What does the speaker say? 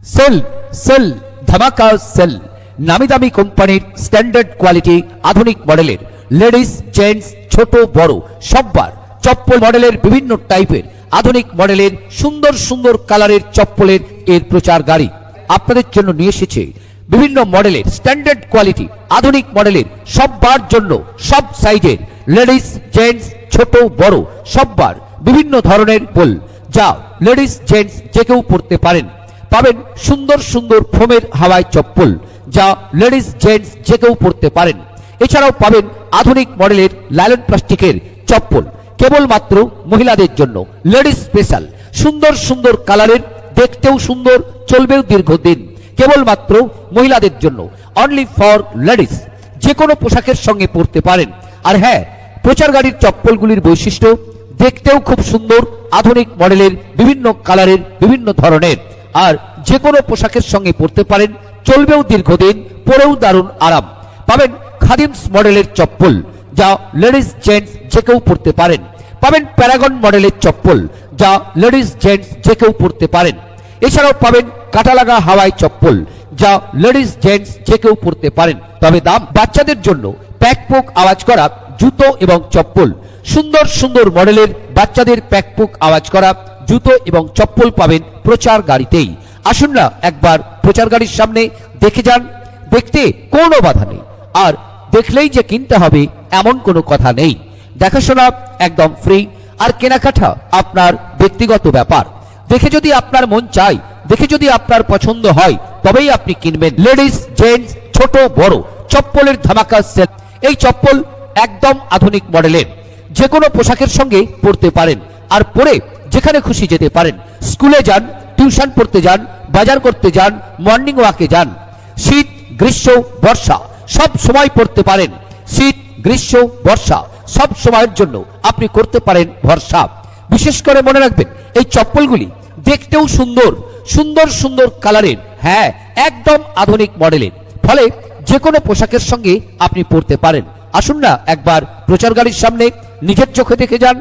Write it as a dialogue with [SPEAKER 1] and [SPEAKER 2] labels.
[SPEAKER 1] Sell sell ধামাকা sell নামি দামি কোম্পানির স্ট্যান্ডার্ড কোয়ালিটি আধুনিক মডেলের লেডিস, জেন্টস, ছোট, বড়, সববার চপ্পল মডেলের বিভিন্ন টাইপের আধুনিক মডেলের সুন্দর সুন্দর কালারের চপ্পলের এর প্রচার গাড়ি আপনাদের জন্য নিয়ে এসেছে। বিভিন্ন মডেলের স্ট্যান্ডার্ড কোয়ালিটি আধুনিক মডেলের সববার জন্য সব সাইজের লেডিস, জেন্টস, ছোট, বড় সববার বিভিন্ন ধরনের বল যা লেডিস, জেন্টস যে কেউ পড়তে পারেন। পাবেন সুন্দর সুন্দর ফোমের হাওয়ায় চপ্পল, যা লেডিস জেন্টস যে কেউ পড়তে পারেন। এছাড়াও পাবেন আধুনিক মডেলের লাইলন প্লাস্টিকের চপ্পল, কেবলমাত্র মহিলাদের জন্য। লেডিস স্পেশাল, সুন্দর সুন্দর কালারের, দেখতেও সুন্দর, চলবেও দীর্ঘদিন, কেবলমাত্র মহিলাদের জন্য। অনলি ফর লেডিস যে কোনো পোশাকের সঙ্গে পরতে পারেন। আর হ্যাঁ প্রচার গাড়ির চপ্পলগুলির বৈশিষ্ট্য, দেখতেও খুব সুন্দর, আধুনিক মডেলের বিভিন্ন কালারের বিভিন্ন ধরনের। আর যে কোনো পোশাকের সঙ্গে পরতে পারেন, চলবেও দীর্ঘদিন, পরেও দারুণ আরাম। পাবেন খাদিমস মডেলের চপ্পল, যা লেডিস জেন্টস যে কেউ পরতে পারেন। পাবেন প্যারাগন মডেলের চপ্পল, যা লেডিস জেন্টস যে কেউ পরতে পারেন। এছাড়াও পাবেন কাটালাগা হাওয়াই চপ্পল, যা লেডিস জেন্টস যে কেউ পরতে পারেন। তবে দাম, বাচ্চাদের জন্য প্যাকপোক আওয়াজ করা জুতো এবং চপ্পল। সুন্দর সুন্দর মডেলের বাচ্চাদের প্যাকপোক আওয়াজ করা, জুতো এবং চপ্পল পাবেন প্রচার গাড়িতেই। আসুন না একবার প্রচার গাড়ির সামনে দেখে যান, দেখতে কোনো বাধা নেই। আর দেখলেই যে কিনতে হবে এমন কোনো কথা নেই। দেখাশোনা একদম ফ্রি আর কেনাকাটা আপনার ব্যক্তিগত ব্যাপার। দেখে যদি আপনার মন চাই দেখে যদি আপনার পছন্দ হয়, তবেই আপনি কিনবেন। লেডিস, জেন্টস, ছোট, বড়, চপ্পলের ধামাকা সেট এই চপ্পল একদম আধুনিক মডেলের। যে কোনো পোশাকের সঙ্গে পরতে পারেন আর পরে যেখানে খুশি যেতে পারেন। স্কুলে যান, টিউশন পড়তে যান, বাজার করতে যান মর্নিং ওয়াকে যান। শীত, গ্রীষ্ম, বর্ষা, সব সময় পড়তে পারেন। শীত, গ্রীষ্ম, বর্ষা, সব সময়ের জন্য আপনি করতে পারেন ভরসা। বিশেষ করে মনে রাখবেন, এই চপ্পলগুলি দেখতেও সুন্দর সুন্দর সুন্দর কালারের হ্যাঁ একদম আধুনিক মডেলের। ফলে যে কোনো পোশাকের সঙ্গে আপনি পরতে পারেন। আসুন না একবার প্রচার গাড়ির সামনে নিজের চোখে দেখে যান।